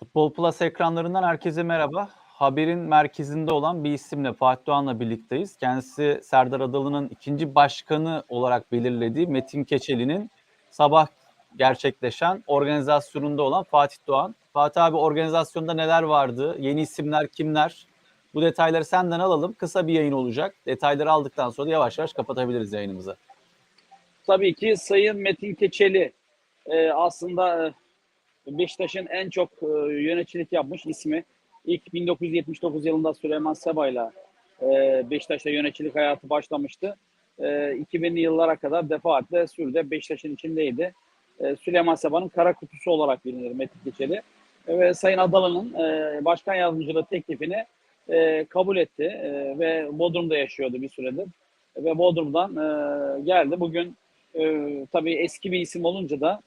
Futbol Plus ekranlarından herkese merhaba. Haberin merkezinde olan bir isimle Fatih Doğan'la birlikteyiz. Kendisi Serdar Adalı'nın ikinci başkanı olarak belirlediği Metin Keçeli'nin sabah gerçekleşen organizasyonunda olan Fatih Doğan. Fatih abi organizasyonda neler vardı? Yeni isimler kimler? Bu detayları senden alalım. Kısa bir yayın olacak. Detayları aldıktan sonra yavaş yavaş kapatabiliriz yayınımızı. Tabii ki Sayın Metin Keçeli e, aslında e, Beşiktaş'ın en çok e, yöneticilik yapmış ismi. İlk 1979 yılında Süleyman Seba'yla e, Beşiktaş'ta yöneticilik hayatı başlamıştı. E, 2000'li yıllara kadar defaatle sürdü. Beşiktaş'ın içindeydi. E, Süleyman Seba'nın kara kutusu olarak bilinir Metin Keçeli. E, ve Sayın Adalı'nın e, başkan yardımcılığı teklifini e, kabul etti. E, ve Bodrum'da yaşıyordu bir süredir. Ve Bodrum'dan e, geldi. Bugün e, tabii eski bir isim olunca da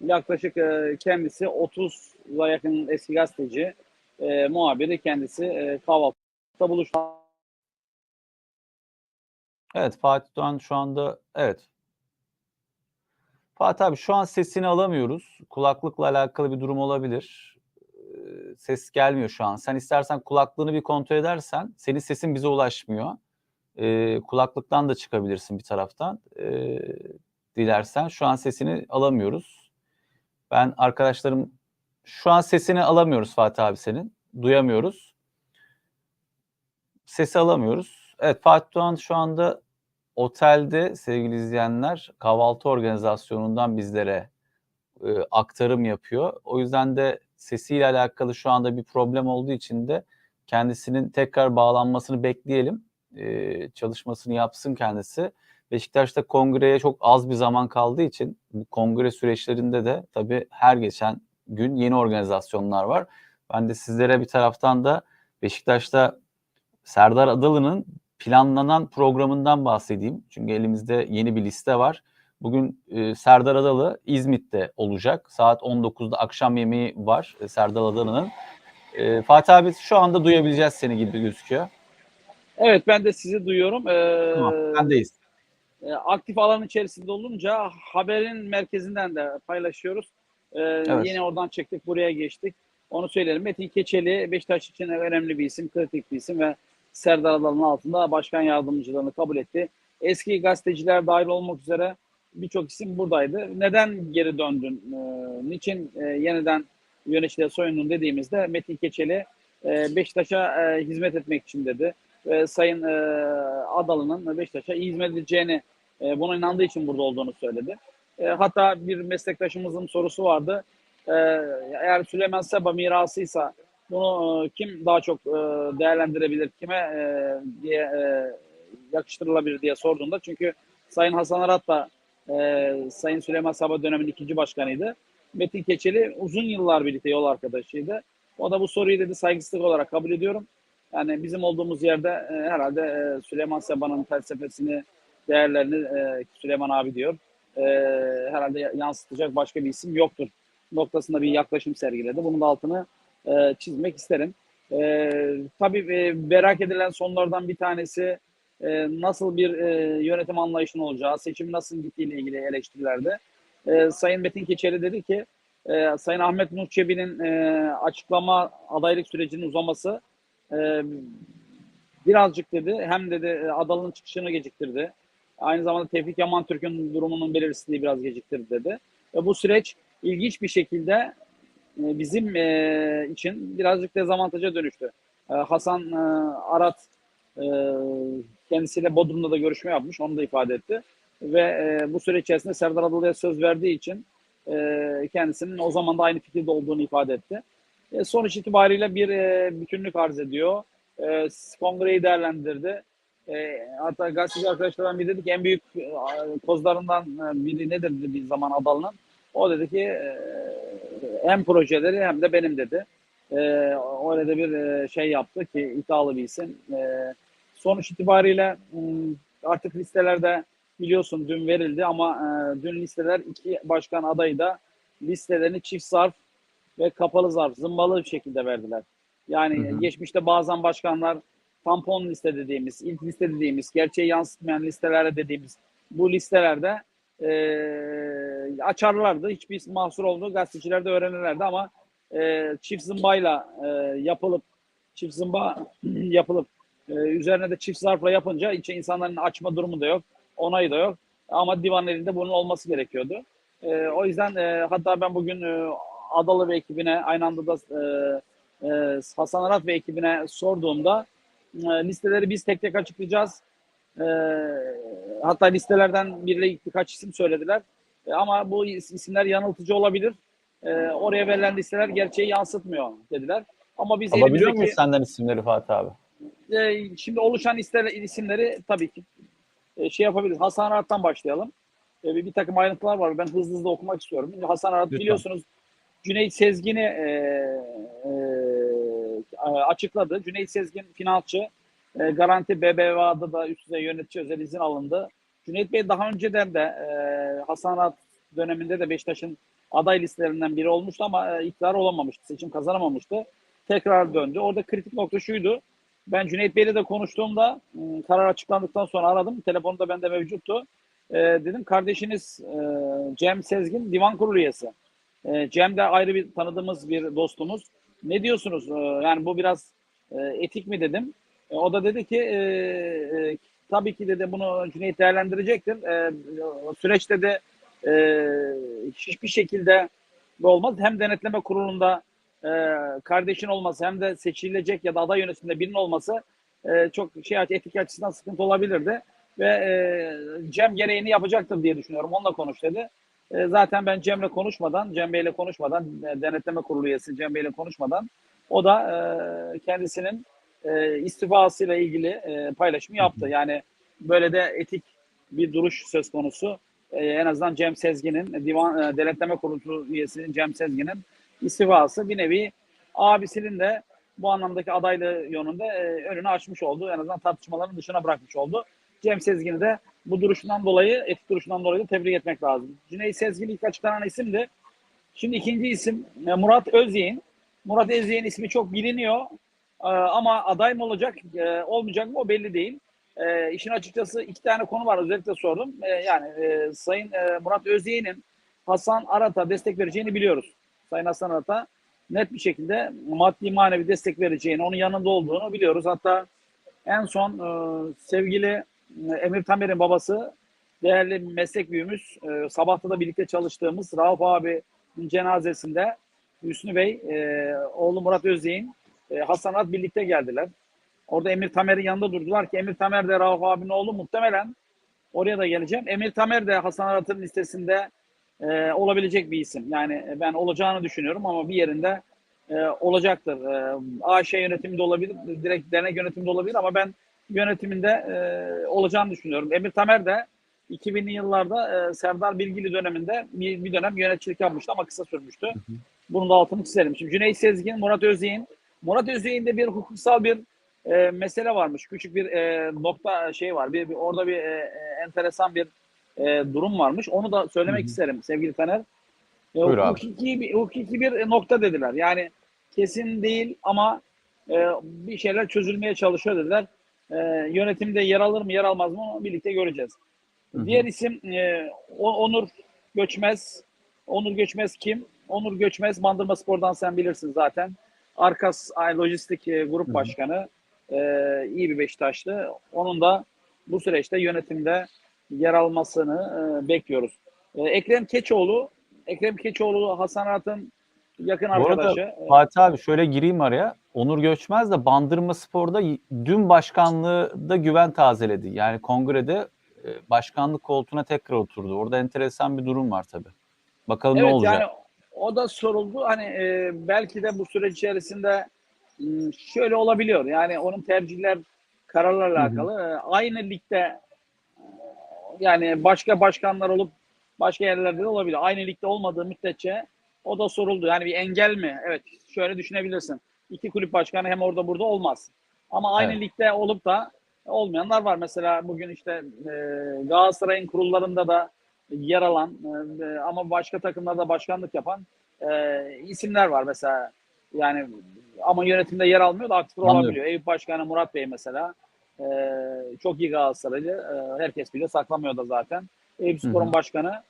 yaklaşık e, kendisi 30'a yakın eski gazeteci, e, muhabiri kendisi e, kahvaltıda buluştu. Evet Fatih Doğan şu anda evet. Fatih abi şu an sesini alamıyoruz. Kulaklıkla alakalı bir durum olabilir. Ee, Ses gelmiyor şu an. Sen istersen kulaklığını bir kontrol edersen senin sesin bize ulaşmıyor. Ee, kulaklıktan da çıkabilirsin bir taraftan. Ee, dilersen şu an sesini alamıyoruz. Ben arkadaşlarım şu an sesini alamıyoruz Fatih abi senin. Duyamıyoruz. Sesi alamıyoruz. Evet Fatih Doğan şu anda otelde sevgili izleyenler kahvaltı organizasyonundan bizlere e, aktarım yapıyor. O yüzden de sesiyle alakalı şu anda bir problem olduğu için de kendisinin tekrar bağlanmasını bekleyelim. E, çalışmasını yapsın kendisi. Beşiktaş'ta kongreye çok az bir zaman kaldığı için bu kongre süreçlerinde de tabii her geçen gün yeni organizasyonlar var. Ben de sizlere bir taraftan da Beşiktaş'ta Serdar Adalı'nın planlanan programından bahsedeyim. Çünkü elimizde yeni bir liste var. Bugün e, Serdar Adalı İzmit'te olacak. Saat 19'da akşam yemeği var e, Serdar Adalı'nın. E, Fatih abi şu anda duyabileceğiz seni gibi gözüküyor. Evet ben de sizi duyuyorum. Ee, Tamam, bendeyiz. E, aktif alan içerisinde olunca haberin merkezinden de paylaşıyoruz. Ee, Evet. Yeni oradan çıktık buraya geçtik. Onu söyleyelim. Metin Keçeli Beşiktaş için önemli bir isim, kritik bir isim ve Serdar Adalı'nın altında başkan yardımcılığını kabul etti. Eski gazeteciler dahil olmak üzere birçok isim buradaydı. Neden geri döndün? Ee, niçin e, yeniden yöneticiliğe soyundun dediğimizde Metin Keçeli e, Beşiktaş'a e, hizmet etmek için dedi. Ve Sayın e, Adalı'nın Beşiktaş'a iyi hizmet edeceğini, e, buna inandığı için burada olduğunu söyledi. E, hatta bir meslektaşımızın sorusu vardı. E, eğer Süleyman Seba mirasıysa bunu e, kim daha çok e, değerlendirebilir, kime e, diye e, yakıştırılabilir diye sorduğunda çünkü Sayın Hasan Arat da e, Sayın Süleyman Seba döneminin ikinci başkanıydı. Metin Keçeli uzun yıllar birlikte yol arkadaşıydı. O da bu soruyu dedi saygısızlık olarak kabul ediyorum. Yani bizim olduğumuz yerde e, herhalde e, Süleyman Seba'nın felsefesini, değerlerini e, Süleyman abi diyor. E, herhalde yansıtacak başka bir isim yoktur noktasında bir yaklaşım sergiledi. Bunun da altını e, çizmek isterim. E, tabii e, merak edilen sonlardan bir tanesi e, nasıl bir e, yönetim anlayışının olacağı, seçim nasıl gittiğiyle ilgili eleştirilerde. E, Sayın Metin Keçeli dedi ki, e, Sayın Ahmet Nur Çebi'nin e, açıklama adaylık sürecinin uzaması e, birazcık dedi, hem dedi e, Adalı'nın çıkışını geciktirdi. Aynı zamanda Tevfik Yaman Türk'ün durumunun belirsizliği biraz geciktirdi dedi. Ve bu süreç ilginç bir şekilde e, bizim e, için birazcık dezavantaja dönüştü. E, Hasan e, Arat e, kendisiyle Bodrum'da da görüşme yapmış, onu da ifade etti. Ve e, bu süreç içerisinde Serdar Adalı'ya söz verdiği için e, kendisinin o zaman da aynı fikirde olduğunu ifade etti. E, sonuç itibariyle bir e, bütünlük arz ediyor. E, kongreyi değerlendirdi. Hatta gazeteci arkadaşlardan biri dedi ki en büyük kozlarından biri nedir dediği zaman Adalı'nın. O dedi ki e, hem projeleri hem de benim dedi. E, öyle de bir şey yaptı ki iddialı bir isim. Sonuç itibariyle artık listelerde biliyorsun dün verildi ama dün listeler iki başkan adayı da listelerini çift zarf ve kapalı zarf zımbalı bir şekilde verdiler. Yani Hı hı. geçmişte bazen başkanlar tampon liste dediğimiz, ilk liste dediğimiz, gerçeği yansıtmayan listelere dediğimiz bu listelerde e, açarlardı. Hiçbir mahsur olduğu gazeteciler de öğrenirlerdi ama e, çift zımbayla e, yapılıp çift zımba yapılıp e, üzerine de çift zarfla yapınca içe insanların açma durumu da yok, onayı da yok. Ama divan elinde bunun olması gerekiyordu. E, o yüzden e, hatta ben bugün e, Adalı ve ekibine aynı anda da e, e, Hasan Arat ve ekibine sorduğumda e, listeleri biz tek tek açıklayacağız. E, hatta listelerden biriyle birkaç isim söylediler. E, ama bu is- isimler yanıltıcı olabilir. E, oraya verilen listeler gerçeği yansıtmıyor dediler. Ama biz Alabiliyor elimizdeki- muyuz senden isimleri Fatih abi? e, şimdi oluşan listeler, isimleri tabii ki e, şey yapabiliriz. Hasan Arat'tan başlayalım. E, bir, takım ayrıntılar var. Ben hızlı hızlı okumak istiyorum. Hasan Arat Lütfen. biliyorsunuz Cüneyt Sezgin'i e, e, açıkladı. Cüneyt Sezgin finansçı. E, Garanti BBVA'da da üst düzey yönetici özel izin alındı. Cüneyt Bey daha önceden de e, Hasan Arat döneminde de Beşiktaş'ın aday listelerinden biri olmuştu ama e, iktidar olamamıştı. Seçim kazanamamıştı. Tekrar döndü. Orada kritik nokta şuydu. Ben Cüneyt Bey'le de konuştuğumda m, karar açıklandıktan sonra aradım. Telefonu da bende mevcuttu. E, dedim kardeşiniz e, Cem Sezgin divan kurulu üyesi. E, Cem de ayrı bir tanıdığımız bir dostumuz. Ne diyorsunuz? E, yani bu biraz e, etik mi dedim. E, o da dedi ki e, tabii ki dedi bunu Cüneyt değerlendirecektir. Süreçte de hiçbir şekilde olmaz. Hem denetleme kurulunda kardeşin olması hem de seçilecek ya da aday yönetiminde birinin olması çok şey etik açısından sıkıntı olabilirdi. Ve Cem gereğini yapacaktır diye düşünüyorum. Onunla konuş dedi. E, zaten ben Cem'le konuşmadan, Cem Bey'le konuşmadan, e, denetleme kurulu üyesi Cem Bey'le konuşmadan o da e, kendisinin e, istifasıyla ilgili e, paylaşımı yaptı. Yani böyle de etik bir duruş söz konusu. E, en azından Cem Sezgin'in, divan e, denetleme kurulu üyesi Cem Sezgin'in istifası bir nevi abisinin de bu anlamdaki adaylığı yönünde e, önünü açmış oldu. En azından tartışmaların dışına bırakmış oldu. Cem Sezgin'i de bu duruşundan dolayı, etik duruşundan dolayı da tebrik etmek lazım. Cüneyt Sezgin ilk açıklanan isimdi. Şimdi ikinci isim e, Murat Özyeğin. Murat Özyeğin ismi çok biliniyor. E, ama aday mı olacak, e, olmayacak mı o belli değil. E, işin açıkçası iki tane konu var özellikle sordum. Yani Sayın Murat Özyeğin'in Hasan Arat'a destek vereceğini biliyoruz. Sayın Hasan Arat'a net bir şekilde maddi manevi destek vereceğini, onun yanında olduğunu biliyoruz. Hatta en son e, sevgili Emir Tamer'in babası, değerli meslek büyüğümüz, e, sabahta da birlikte çalıştığımız Rauf abi'nin cenazesinde Hüsnü Bey, e, oğlu Murat Özyeğin, e, Hasan Arat birlikte geldiler. Orada Emir Tamer'in yanında durdular ki Emir Tamer de Rauf abinin oğlu muhtemelen oraya da geleceğim. Emir Tamer de Hasan Arat'ın listesinde e, olabilecek bir isim. Yani ben olacağını düşünüyorum ama bir yerinde e, olacaktır. E, AŞ yönetiminde olabilir, direkt dernek yönetiminde olabilir ama ben yönetiminde e, olacağını düşünüyorum. Emir Tamer de 2000'li yıllarda e, Serdar Bilgili döneminde bir, bir dönem yöneticilik yapmıştı ama kısa sürmüştü. Bunun da altını çizelim. Şimdi Cüneyt Sezgin, Murat Özyeğin. Murat Özyeğin'de bir hukuksal bir e, mesele varmış. Küçük bir e, nokta şey var. Bir, bir orada bir e, e, enteresan bir e, durum varmış. Onu da söylemek Hı hı. isterim sevgili Taner. E, Buyur hukuki, bir, hukuki bir nokta dediler. Yani kesin değil ama e, bir şeyler çözülmeye çalışıyor dediler. E, yönetimde yer alır mı yer almaz mı onu birlikte göreceğiz. Hı hı. Diğer isim e, Onur Göçmez. Onur Göçmez kim? Onur Göçmez Bandırma Spor'dan sen bilirsin zaten. Arkas Lojistik e, Grup Hı hı. Başkanı. E, iyi bir Beşiktaşlı. Onun da bu süreçte yönetimde yer almasını e, bekliyoruz. E, Ekrem Keçoğlu, Ekrem Keçoğlu Hasan Arat'ın yakın Bu arada arkadaşı. E, Fatih abi şöyle gireyim araya. Onur Göçmez de Bandırma Spor'da dün başkanlığı da güven tazeledi. Yani kongrede e, başkanlık koltuğuna tekrar oturdu. Orada enteresan bir durum var tabii. Bakalım ne Evet olacak. yani o da soruldu. Hani e, belki de bu süreç içerisinde şöyle olabiliyor. Yani onun tercihler kararlarla Hı hı. alakalı. E, Aynı ligde e, yani başka başkanlar olup başka yerlerde de olabilir. Aynı ligde olmadığı müddetçe o da soruldu. Yani bir engel mi? Evet şöyle düşünebilirsin. İki kulüp başkanı hem orada burada olmaz. Ama aynı Evet. ligde olup da olmayanlar var. Mesela bugün işte e, Galatasaray'ın kurullarında da yer alan e, ama başka takımlarda başkanlık yapan e, isimler var mesela. Yani ama yönetimde yer almıyor da aktif Anlıyorum. olabiliyor. Eyüp Başkanı Murat Bey mesela e, çok iyi Galatasaraylı. E, herkes biliyor. Saklamıyor da zaten. Eyüp Hı hı. Spor'un başkanı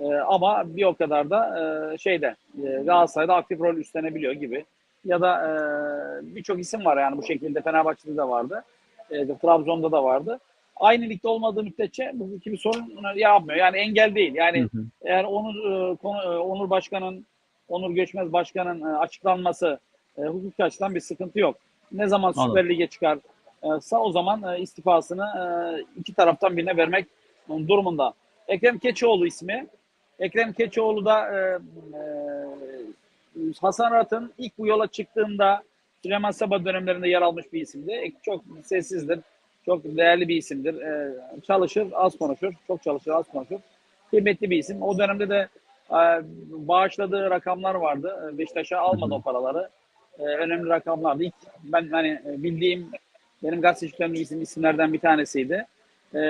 E, ama bir o kadar da e, şeyde e, Galatasaray'da aktif rol üstlenebiliyor gibi. Ya da e, birçok isim var yani bu şekilde Fenerbahçe'de de vardı. E, Trabzon'da da vardı. Aynı ligde olmadığı müddetçe bu iki bir sorun yapmıyor. Yani engel değil. Yani Hı hı. eğer Onur e, konu, e, Onur Başkan'ın Onur Göçmez Başkan'ın e, açıklanması e, hukuki açıdan bir sıkıntı yok. Ne zaman Anladım. Süper Lig'e çıkarsa o zaman e, istifasını e, iki taraftan birine vermek durumunda. Ekrem Keçioğlu ismi. Ekrem Keçioğlu da e, e, Hasan Arat'ın ilk bu yola çıktığında Süleyman Sabah dönemlerinde yer almış bir isimdi. E, Çok sessizdir. Çok değerli bir isimdir. E, çalışır, az konuşur. Çok çalışır, az konuşur. Kıymetli bir isim. O dönemde de e, bağışladığı rakamlar vardı. E, Beşiktaş'a almadı o paraları. E, önemli rakamlardı. İlk ben hani e, bildiğim benim gazetecilikten isim isimlerden bir tanesiydi. E,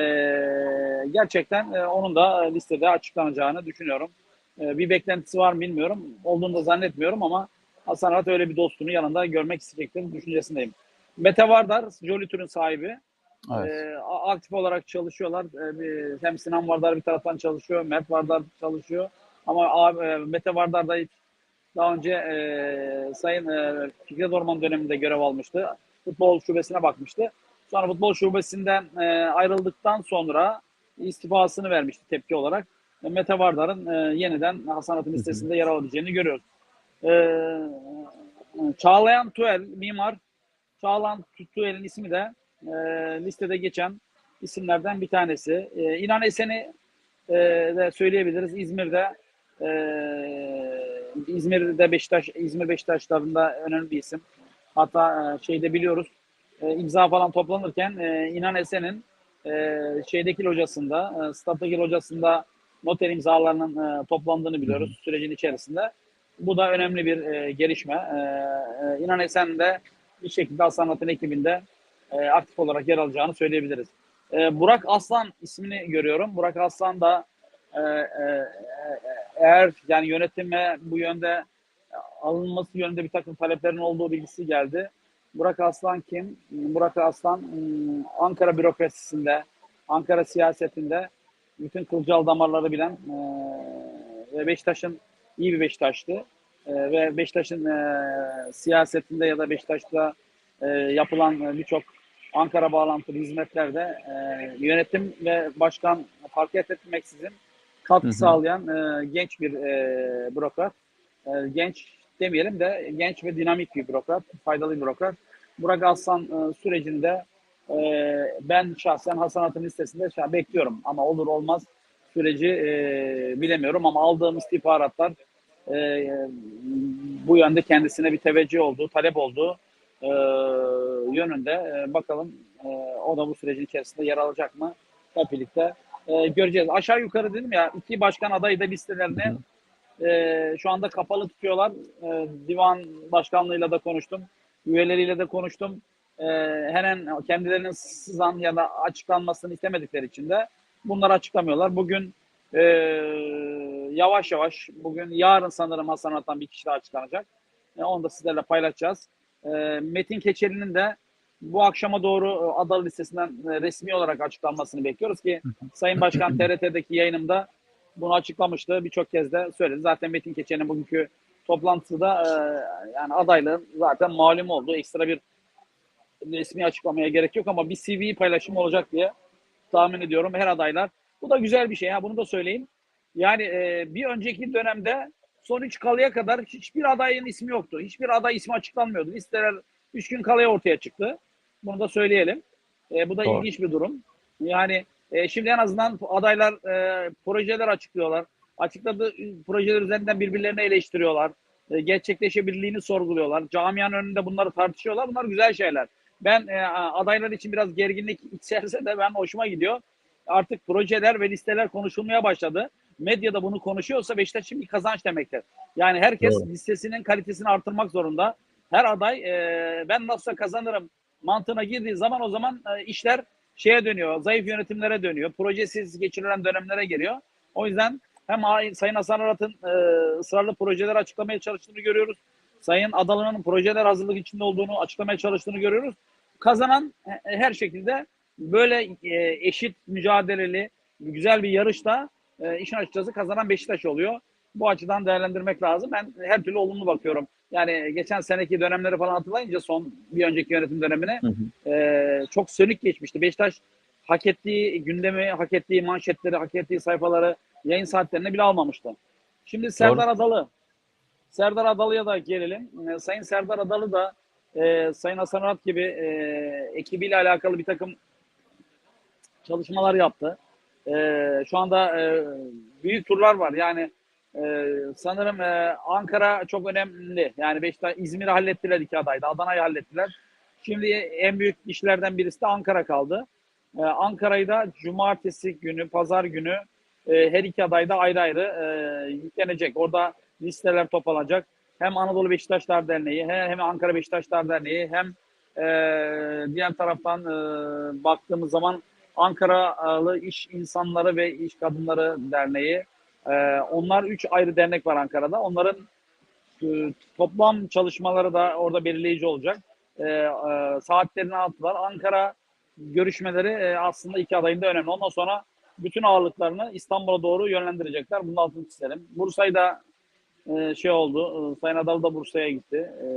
gerçekten e, onun da listede açıklanacağını düşünüyorum. E, bir beklentisi var mı bilmiyorum. Olduğunu da zannetmiyorum ama Hasan Arat öyle bir dostunu yanında görmek isteyecektir düşüncesindeyim. Mete Vardar, Jolly Tour'un sahibi. Evet. E, aktif olarak çalışıyorlar. E, bir- hem Sinan Vardar bir taraftan çalışıyor, Mert Vardar çalışıyor. Ama e, Mete Vardar da hiç daha önce e, Sayın e, Fikret Orman döneminde görev almıştı. Futbol şubesine bakmıştı. Sonra futbol şubesinden e, ayrıldıktan sonra istifasını vermişti tepki olarak. Mete Vardar'ın e, yeniden Hasan Atın listesinde yer alabileceğini görüyoruz. E, Çağlayan Tuel, mimar. Çağlayan Tuel'in ismi de e, listede geçen isimlerden bir tanesi. E, İnan Esen'i e, de söyleyebiliriz. İzmir'de e, İzmir'de Beşiktaş, İzmir Beşiktaşlarında önemli bir isim. Hatta e, şeyde biliyoruz e, imza falan toplanırken e, İnan Esen'in e, şeydeki locasında, e, stat'taki locasında noter imzalarının e, toplandığını biliyoruz sürecin içerisinde. Bu da önemli bir e, gelişme. E, e, İnan Esen de bir şekilde Hasan Atın ekibinde e, aktif olarak yer alacağını söyleyebiliriz. E, Burak Aslan ismini görüyorum. Burak Aslan da e, e, e, eğer yani yönetime bu yönde alınması yönünde bir takım taleplerin olduğu bilgisi geldi. Burak Aslan kim? Burak Aslan ım, Ankara bürokrasisinde, Ankara siyasetinde bütün kılcal damarları bilen e, ve Beşiktaş'ın iyi bir Beşiktaş'tı. E, ve Beşiktaş'ın e, siyasetinde ya da Beşiktaş'ta e, yapılan e, birçok Ankara bağlantılı hizmetlerde e, yönetim ve başkan fark etmeksizin katkı Hı hı. sağlayan e, genç bir e, bürokrat. E, genç demeyelim de genç ve dinamik bir bürokrat, faydalı bir bürokrat. Burak Aslan e, sürecinde e, ben şahsen Hasan Atın listesinde şu an bekliyorum ama olur olmaz süreci e, bilemiyorum ama aldığım istihbaratlar e, bu yönde kendisine bir teveccüh olduğu, talep olduğu e, yönünde E, bakalım e, o da bu sürecin içerisinde yer alacak mı? Hep birlikte e, göreceğiz. Aşağı yukarı dedim ya iki başkan adayı da listelerini e, şu anda kapalı tutuyorlar. E, divan başkanlığıyla da konuştum. Üyeleriyle de konuştum. E, hemen kendilerinin sızan ya da açıklanmasını istemedikleri için de bunları açıklamıyorlar. Bugün e, yavaş yavaş, bugün yarın sanırım Hasan Atan bir kişi daha açıklanacak. E, onu da sizlerle paylaşacağız. E, Metin Keçeli'nin de bu akşama doğru e, adalı listesinden e, resmi olarak açıklanmasını bekliyoruz ki Sayın Başkan TRT'deki yayınımda bunu açıklamıştı. Birçok kez de söyledi. Zaten Metin Keçen'in bugünkü toplantıda e, yani adaylığın zaten malum oldu. Ekstra bir resmi açıklamaya gerek yok ama bir CV paylaşımı olacak diye tahmin ediyorum her adaylar. Bu da güzel bir şey. Ha, bunu da söyleyeyim. Yani e, bir önceki dönemde son üç kalaya kadar hiçbir adayın ismi yoktu. Hiçbir aday ismi açıklanmıyordu. Listeler üç gün kalaya ortaya çıktı. Bunu da söyleyelim. E, bu da Doğru. ilginç bir durum. Yani e, şimdi en azından adaylar e, projeler açıklıyorlar. Açıkladığı projeler üzerinden birbirlerini eleştiriyorlar. E, gerçekleşebilirliğini sorguluyorlar. Camianın önünde bunları tartışıyorlar. Bunlar güzel şeyler. Ben e, adaylar için biraz gerginlik içerse de ben hoşuma gidiyor. Artık projeler ve listeler konuşulmaya başladı. Medyada bunu konuşuyorsa Beşiktaş bir kazanç demektir. Yani herkes Doğru. listesinin kalitesini artırmak zorunda. Her aday e, ben nasılsa kazanırım mantığına girdiği zaman o zaman e, işler şeye dönüyor, zayıf yönetimlere dönüyor, projesiz geçirilen dönemlere geliyor. O yüzden hem Sayın Hasan Arat'ın e, ısrarlı projeler açıklamaya çalıştığını görüyoruz. Sayın Adalı'nın projeler hazırlık içinde olduğunu açıklamaya çalıştığını görüyoruz. Kazanan e, her şekilde böyle e, eşit mücadeleli güzel bir yarışta e, işin açıkçası kazanan Beşiktaş oluyor. Bu açıdan değerlendirmek lazım. Ben her türlü olumlu bakıyorum. Yani geçen seneki dönemleri falan hatırlayınca son bir önceki yönetim dönemine Hı hı. e, çok sönük geçmişti. Beşiktaş hak ettiği gündemi, hak ettiği manşetleri, hak ettiği sayfaları yayın saatlerine bile almamıştı. Şimdi Serdar Adalı. Serdar Adalı'ya da gelelim. E, Sayın Serdar Adalı da e, Sayın Hasan Arat gibi e, ekibiyle alakalı bir takım çalışmalar yaptı. E, şu anda e, büyük turlar var. Yani e, sanırım e, Ankara çok önemli. Yani Beşiktaş, İzmir'i hallettiler iki adayda. Adana'yı hallettiler. Şimdi en büyük işlerden birisi de Ankara kaldı. E, Ankara'yı da cumartesi günü, pazar günü e, her iki aday da ayrı ayrı e, yüklenecek. Orada listeler toplanacak. Hem Anadolu Beşiktaşlar Derneği, hem Ankara Beşiktaşlar Derneği, hem e, diğer taraftan e, baktığımız zaman Ankaralı İş İnsanları ve İş Kadınları Derneği. E, onlar üç ayrı dernek var Ankara'da. Onların e, toplam çalışmaları da orada belirleyici olacak. E, e, saatlerini attılar. Ankara görüşmeleri e, aslında iki adayın da önemli. Ondan sonra bütün ağırlıklarını İstanbul'a doğru yönlendirecekler. Bunun altını çizelim. Bursa'yı da e, şey oldu. E, Sayın Adalı da Bursa'ya gitti. E,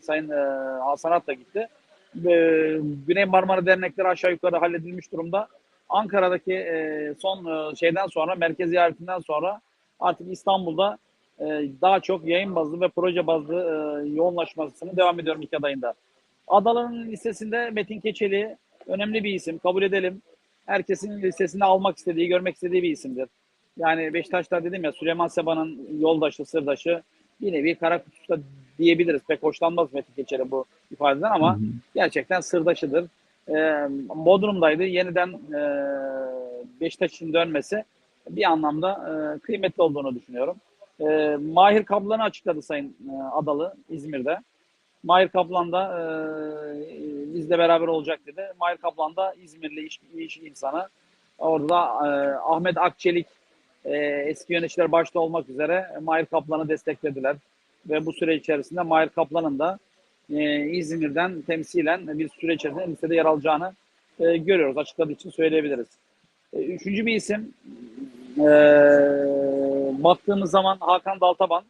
Sayın e, Hasanat da gitti. Güney Marmara dernekleri aşağı yukarı halledilmiş durumda. Ankara'daki e, son şeyden sonra, merkez ziyaretinden sonra artık İstanbul'da daha çok yayın bazlı ve proje bazlı e, yoğunlaşmasını devam ediyorum iki adayında. Adalı'nın listesinde Metin Keçeli önemli bir isim. Kabul edelim. Herkesin listesinde almak istediği, görmek istediği bir isimdir. Yani Beşiktaş'ta dedim ya Süleyman Seba'nın yoldaşı, sırdaşı bir nevi kara kutusu da diyebiliriz. Pek hoşlanmaz Metin Keçeli bu ifadeden ama Hı hı. gerçekten sırdaşıdır. Ee, Bodrum'daydı. Yeniden e, Beşiktaş'ın dönmesi bir anlamda e, kıymetli olduğunu düşünüyorum. E, Mahir Kaplan'ı açıkladı Sayın e, Adalı İzmir'de. Mahir Kaplan da e, bizle beraber olacak dedi. Mahir Kaplan da İzmirli iş, iş insanı. Orada da e, Ahmet Akçelik e, eski yöneticiler başta olmak üzere Mahir Kaplan'ı desteklediler. Ve bu süre içerisinde Mahir Kaplan'ın da e, İzmir'den temsilen bir süre içerisinde listede yer alacağını e, görüyoruz. Açıkladığı için söyleyebiliriz. E, üçüncü bir isim e, baktığımız zaman Hakan Daltaban.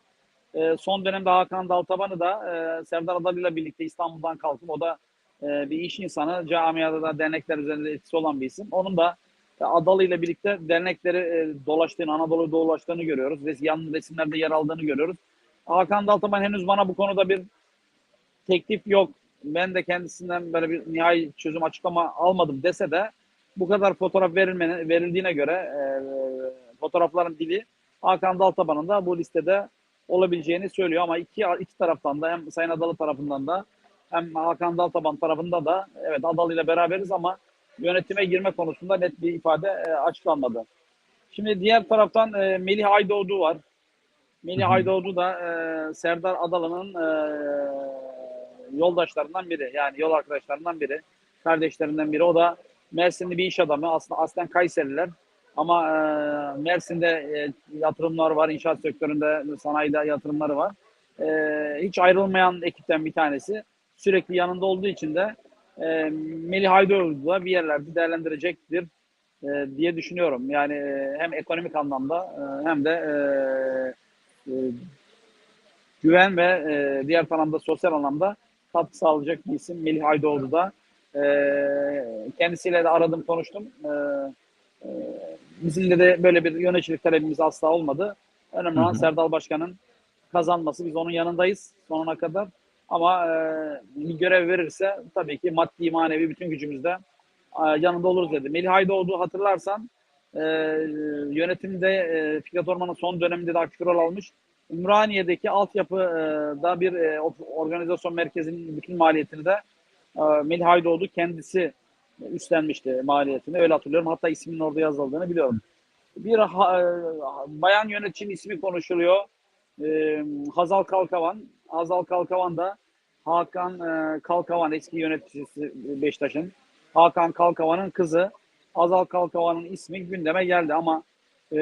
E, son dönemde Hakan Daltaban'ı da e, Serdar Adalı ile birlikte İstanbul'dan kalkıp o da e, bir iş insanı. Camiada da dernekler üzerinde etkisi olan bir isim. Onun da Adalı ile birlikte dernekleri e, dolaştığını, Anadolu'yu dolaştığını görüyoruz. Res, yan resimlerde yer aldığını görüyoruz. Hakan Daltaban henüz bana bu konuda bir teklif yok. Ben de kendisinden böyle bir nihai çözüm açıklama almadım dese de bu kadar fotoğraf verilmene, verildiğine göre e, fotoğrafların dili Hakan Daltaban'ın da bu listede olabileceğini söylüyor ama iki iki taraftan da hem Sayın Adalı tarafından da hem Hakan Daltaban tarafında da evet Adalı ile beraberiz ama yönetime girme konusunda net bir ifade e, açıklanmadı. Şimdi diğer taraftan e, Melih Aydoğdu var. Melih. Aydoğdu da e, Serdar Adalı'nın e, yoldaşlarından biri. Yani yol arkadaşlarından biri. Kardeşlerinden biri. O da Mersinli bir iş adamı. Aslında aslen Kayseriler. Ama e, Mersin'de e, yatırımlar var. İnşaat sektöründe, sanayide yatırımları var. E, hiç ayrılmayan ekipten bir tanesi. Sürekli yanında olduğu için de e, Melih Aydoğdu da bir yerlerde değerlendirecektir e, diye düşünüyorum. Yani hem ekonomik anlamda e, hem de e, e, güven ve e, diğer anlamda sosyal anlamda katkı sağlayacak bir isim Melih Aydoğdu da. E, kendisiyle de aradım konuştum. E, e, bizimle de böyle bir yöneticilik talebimiz asla olmadı. Önemli olan. Serdal Başkan'ın kazanması. Biz onun yanındayız sonuna kadar. Ama e, bir görev verirse tabii ki maddi manevi bütün gücümüzle e, yanında oluruz dedi. Melih Aydoğdu hatırlarsan e, yönetimde e, Fikret Orman'ın son döneminde de aktif rol almış. Ümraniye'deki altyapıda bir e, organizasyon merkezinin bütün maliyetini de Melih Aydoğdu kendisi üstlenmişti maliyetini. Öyle hatırlıyorum. Hatta isminin orada yazıldığını biliyorum. Bir bayan yöneticinin ismi konuşuluyor. Hazal Kalkavan. Hazal Kalkavan da Hakan e, Kalkavan eski yöneticisi Beşiktaş'ın. Hakan Kalkavan'ın kızı. Hazal Kalkavan'ın ismi gündeme geldi ama e,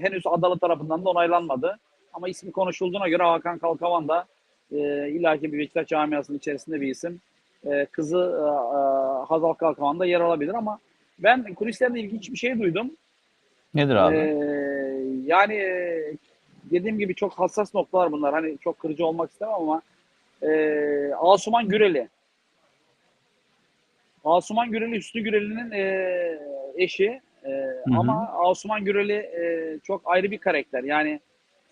henüz Adalı tarafından da onaylanmadı. Ama ismi konuşulduğuna göre Hakan Kalkavan da e, illaki bir Beşiktaş camiasının içerisinde bir isim. E, kızı e, e, Hazal Kalkavan da yer alabilir ama ben kulislerinde ilginç bir şey duydum. Nedir abi? Ee, yani e, dediğim gibi çok hassas noktalar bunlar. Hani çok kırıcı olmak istemem ama e, Asuman Güreli. Asuman Güreli Hüsnü Güreli'nin e, eşi. E, hı. ama Asuman Güreli e, çok ayrı bir karakter. Yani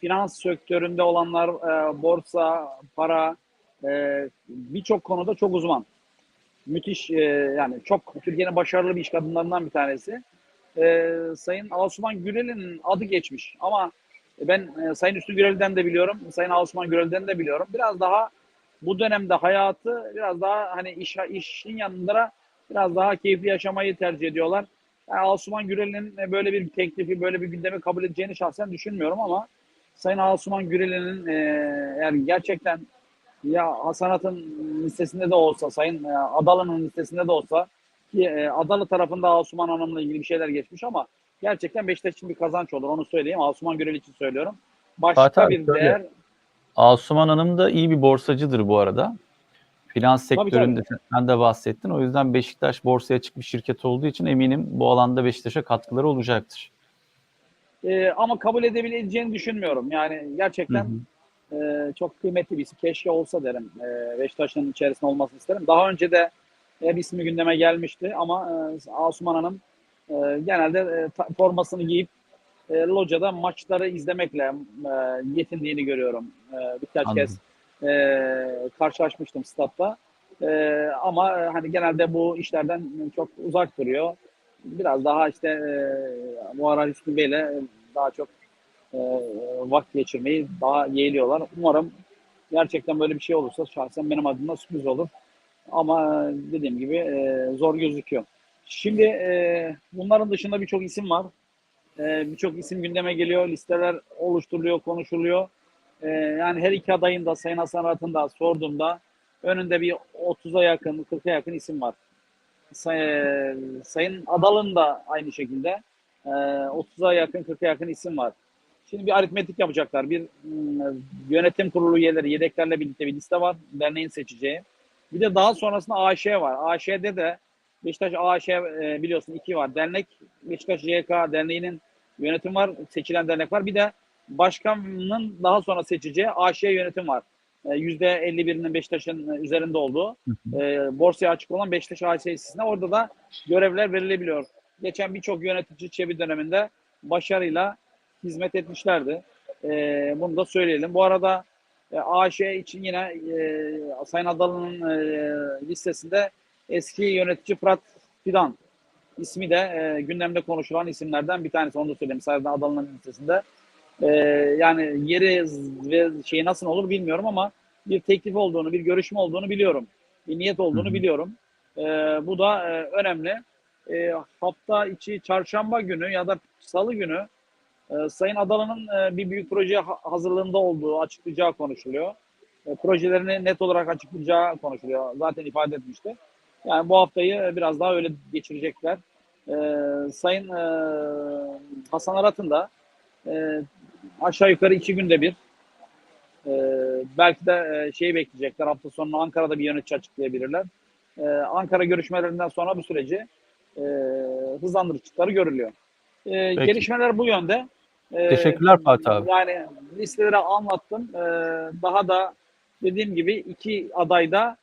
finans sektöründe olanlar, e, borsa, para e, birçok konuda çok uzman. Müthiş e, yani çok Türkiye'nin başarılı bir iş kadınlarından bir tanesi. E, Sayın Asuman Gürel'in adı geçmiş ama ben e, Sayın Üstü Gürel'den de biliyorum, Sayın Asuman Gürel'den de biliyorum. Biraz daha bu dönemde hayatı biraz daha hani iş, işin yanında biraz daha keyifli yaşamayı tercih ediyorlar. Yani Asuman Gürel'in böyle bir teklifi, böyle bir gündemi kabul edeceğini şahsen düşünmüyorum ama Sayın Asuman Gürel'in e, yani gerçekten ya Hasanat'ın listesinde de olsa, Sayın e, Adalı'nın listesinde de olsa ki e, Adalı tarafında Asuman Hanım'la ilgili bir şeyler geçmiş ama gerçekten Beşiktaş için bir kazanç olur. Onu söyleyeyim. Asuman Gürel için söylüyorum. Başka Fatih bir şöyle. değer Asuman Hanım da iyi bir borsacıdır bu arada. Finans Tabii, sektöründe sen de bahsettin. O yüzden Beşiktaş borsaya çıkmış şirket olduğu için eminim bu alanda Beşiktaş'a katkıları olacaktır. e, ama kabul edebileceğini düşünmüyorum. Yani gerçekten Hı hı. e, çok kıymetli bir isim. Keşke olsa derim. E, Beşiktaş'ın içerisinde olmasını isterim. Daha önce de e, bir ismi gündeme gelmişti ama e, Asuman Hanım e, genelde e, ta- formasını giyip e, locada maçları izlemekle e, yetindiğini görüyorum. E, birkaç Anladım. kez e, karşılaşmıştım statta. E, ama e, hani genelde bu işlerden çok uzak duruyor. Biraz daha işte e, bu ara Hüsnü Bey'le daha çok e, vakit geçirmeyi daha yeğliyorlar. Umarım gerçekten böyle bir şey olursa şahsen benim adıma sürpriz olur. Ama dediğim gibi e, zor gözüküyor. Şimdi e, bunların dışında birçok isim var. E, birçok isim gündeme geliyor. Listeler oluşturuluyor, konuşuluyor. E, yani her iki adayın da Sayın Hasan Arat'ın da sorduğumda önünde bir 30'a yakın, 40'a yakın isim var. Say- Sayın Adal'ın da aynı şekilde e, 30'a yakın, 40'a yakın isim var. Şimdi bir aritmetik yapacaklar. Bir mm, yönetim kurulu üyeleri yedeklerle birlikte bir liste var. Derneğin seçeceği. Bir de daha sonrasında AŞ var. AŞ'de de Beşiktaş AŞ e, biliyorsun iki var. Dernek Beşiktaş YK Derneği'nin yönetim var. Seçilen dernek var. Bir de başkanın daha sonra seçeceği AŞ yönetim var. E, %51'inin Beşiktaş'ın e, üzerinde olduğu e, borsaya açık olan Beşiktaş AŞ'sine orada da görevler verilebiliyor. Geçen birçok yönetici Çebi döneminde başarıyla hizmet etmişlerdi. E, bunu da söyleyelim. Bu arada e, AŞ için yine e, Sayın Adalı'nın e, listesinde eski yönetici Fırat Fidan ismi de e, gündemde konuşulan isimlerden bir tanesi. Onu da söyleyeyim. Sayın Adalı'nın listesinde. E, yani yeri ve şey nasıl olur bilmiyorum ama bir teklif olduğunu, bir görüşme olduğunu biliyorum. Bir niyet olduğunu Hı hı. biliyorum. E, bu da e, önemli. E, hafta içi çarşamba günü ya da salı günü e, Sayın Adalı'nın e, bir büyük proje ha- hazırlığında olduğu açıklayacağı konuşuluyor. E, projelerini net olarak açıklayacağı konuşuluyor. Zaten ifade etmişti. Yani bu haftayı e, biraz daha öyle geçirecekler. E, Sayın e, Hasan Arat'ın da e, aşağı yukarı iki günde bir e, belki de e, şeyi bekleyecekler. Hafta sonu Ankara'da bir yönetici açıklayabilirler. E, Ankara görüşmelerinden sonra bu süreci e, hızlandırıcıkları görülüyor. E, Peki. gelişmeler bu yönde. E, Teşekkürler Fatih abi. Yani listeleri anlattım. E, daha da dediğim gibi iki adayda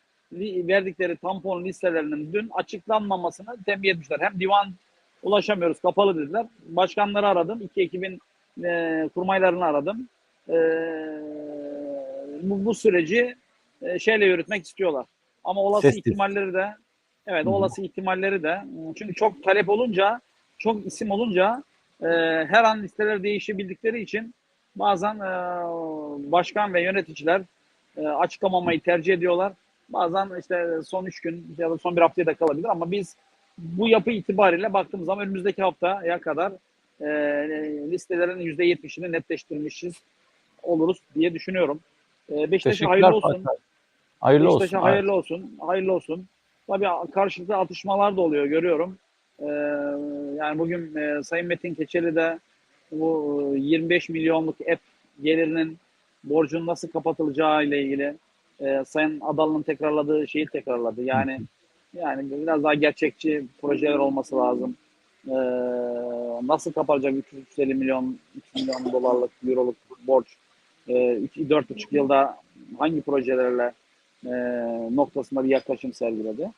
verdikleri tampon listelerinin dün açıklanmamasını tembih etmişler. Hem divan ulaşamıyoruz kapalı dediler. Başkanları aradım. İki ekibin e, kurmaylarını aradım. E, bu, bu süreci e, şeyle yürütmek istiyorlar. Ama olası Sessiz. ihtimalleri de evet hı. olası ihtimalleri de çünkü çok talep olunca çok isim olunca e, her an listeler değişebildikleri için bazen e, başkan ve yöneticiler e, açıklamamayı tercih ediyorlar. Bazen işte son üç gün ya da son bir haftaya da kalabilir ama biz bu yapı itibariyle baktığımız zaman önümüzdeki haftaya kadar e, listelerin %70'ini netleştirmişiz oluruz diye düşünüyorum. E, Beşiktaş'a hayırlı Fatih olsun. abi. Hayırlı olsun. Beşiktaş'a hayırlı olsun. Hayırlı olsun. Tabii karşılıklı atışmalar da oluyor görüyorum. Ee, yani bugün e, Sayın Metin Keçeli de bu e, 25 milyonluk app gelirinin borcun nasıl kapatılacağı ile ilgili e, Sayın Adalı'nın tekrarladığı şeyi tekrarladı. Yani yani biraz daha gerçekçi projeler olması lazım. e, nasıl kapanacak 350 milyon 3 milyon dolarlık euroluk borç e, 4,5 yılda hangi projelerle e, noktasında bir yaklaşım sergiledi.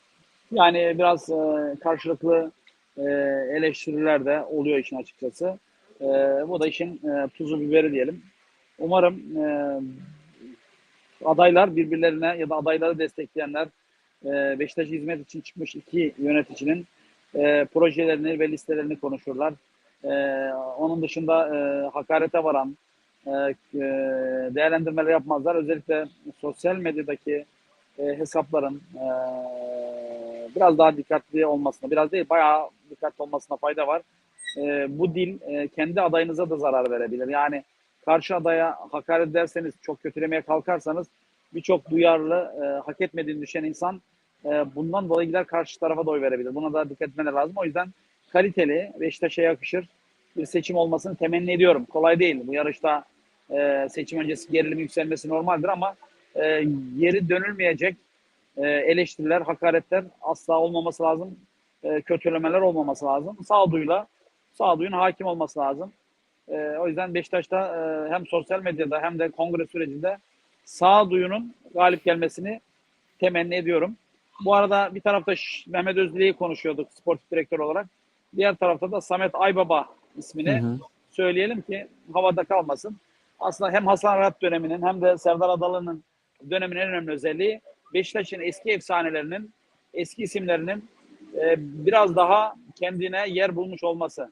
Yani biraz e, karşılıklı e, eleştiriler de oluyor işin açıkçası. E, bu da işin e, tuzu biberi diyelim. Umarım e, adaylar birbirlerine ya da adayları destekleyenler e, Beşiktaş'a hizmet için çıkmış iki yöneticinin e, projelerini ve listelerini konuşurlar. E, onun dışında e, hakarete varan değerlendirmeler yapmazlar. Özellikle sosyal medyadaki hesapların biraz daha dikkatli olmasına, biraz değil bayağı dikkatli olmasına fayda var. Bu dil kendi adayınıza da zarar verebilir. Yani karşı adaya hakaret ederseniz, çok kötülemeye kalkarsanız birçok duyarlı, e, hak etmediğini düşen insan e, bundan dolayı gider karşı tarafa da oy verebilir. Buna da dikkat etmeler lazım. O yüzden kaliteli, Beşiktaş'a yakışır bir seçim olmasını temenni ediyorum. Kolay değil. Bu yarışta e, seçim öncesi gerilim yükselmesi normaldir ama e, geri dönülmeyecek e, eleştiriler, hakaretler asla olmaması lazım. E, kötülemeler olmaması lazım. Sağduyuyla, sağduyun hakim olması lazım. E, o yüzden Beşiktaş'ta e, hem sosyal medyada hem de kongre sürecinde sağduyunun galip gelmesini temenni ediyorum. Bu arada bir tarafta Mehmet Özdile'yi konuşuyorduk sportif direktör olarak. Diğer tarafta da Samet Aybaba ismini Hı hı. söyleyelim ki havada kalmasın. Aslında hem Hasan Rahat döneminin hem de Serdar Adalı'nın döneminin en önemli özelliği Beşiktaş'ın eski efsanelerinin, eski isimlerinin e, biraz daha kendine yer bulmuş olması.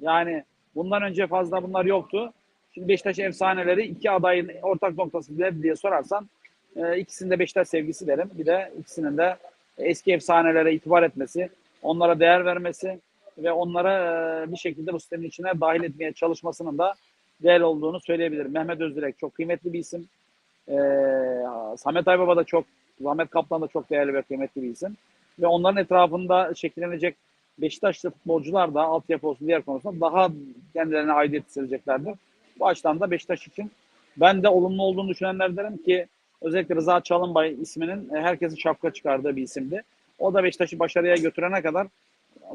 Yani bundan önce fazla bunlar yoktu. Şimdi Beşiktaş efsaneleri iki adayın ortak noktası nedir diye sorarsan e, ikisinde Beşiktaş sevgisi derim. Bir de ikisinin de eski efsanelere itibar etmesi, onlara değer vermesi ve onlara e, bir şekilde bu sistemin içine dahil etmeye çalışmasının da değer olduğunu söyleyebilirim. Mehmet Özdilek çok kıymetli bir isim. E, Samet Aybaba da çok, Zahmet Kaplan da çok değerli ve kıymetli bir isim. Ve onların etrafında şekillenecek Beşiktaşlı futbolcular da altyapı olsun diğer konusunda daha kendilerine aidiyet hissedeceklerdir. Bu açıdan da Beşiktaş için ben de olumlu olduğunu düşünenlerdenim ki özellikle Rıza Çalınbay isminin e, herkesin şapka çıkardığı bir isimdi. O da Beşiktaş'ı başarıya götürene kadar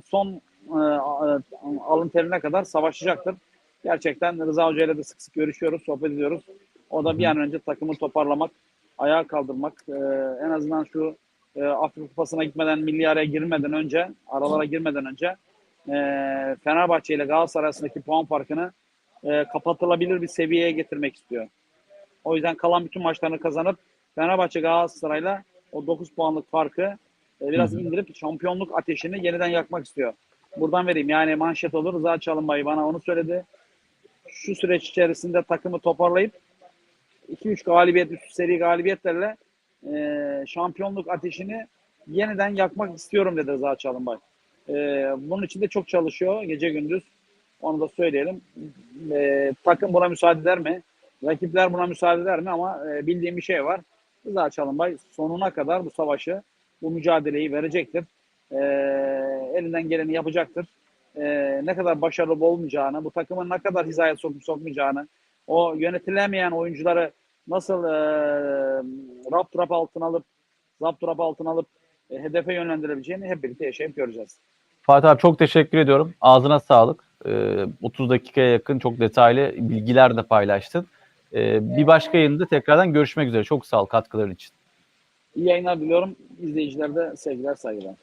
son e, alın terine kadar savaşacaktır. Gerçekten Rıza Hoca ile de sık sık görüşüyoruz, sohbet ediyoruz. O da bir an önce takımı toparlamak, ayağa kaldırmak, e, en azından şu e, Afrika Kupası'na gitmeden, milli araya girmeden önce, aralara girmeden önce e, Fenerbahçe ile Galatasaray arasındaki puan farkını e, kapatılabilir bir seviyeye getirmek istiyor. O yüzden kalan bütün maçlarını kazanıp Fenerbahçe Galatasaray'la o 9 puanlık farkı e, biraz Hı hı. indirip şampiyonluk ateşini yeniden yakmak istiyor. Buradan vereyim yani manşet olur. Rıza Çalınbay bana onu söyledi. Şu süreç içerisinde takımı toparlayıp 2-3 galibiyet, üst seri galibiyetlerle e, şampiyonluk ateşini yeniden yakmak istiyorum dedi Rıza Çalınbay. E, bunun için de çok çalışıyor gece gündüz. Onu da söyleyelim. E, takım buna müsaade eder mi? Rakipler buna müsaade eder mi? Ama e, bildiğim bir şey var. Rıza Çalınbay sonuna kadar bu savaşı, bu mücadeleyi verecektir. E, elinden geleni yapacaktır. E, ne kadar başarılı olmayacağını, bu takımın ne kadar hizaya sokup sokmayacağını, o yönetilemeyen oyuncuları nasıl e, rap rap altına alıp, rap altına alıp e, hedefe yönlendirebileceğini hep birlikte yaşayıp göreceğiz. Fatih abi çok teşekkür ediyorum. Ağzına sağlık. Ee, 30 dakikaya yakın çok detaylı bilgiler de paylaştın. Ee, bir başka yayında tekrardan görüşmek üzere. Çok sağ ol katkıların için. İyi yayınlar diliyorum. İzleyicilerde sevgiler, saygılar.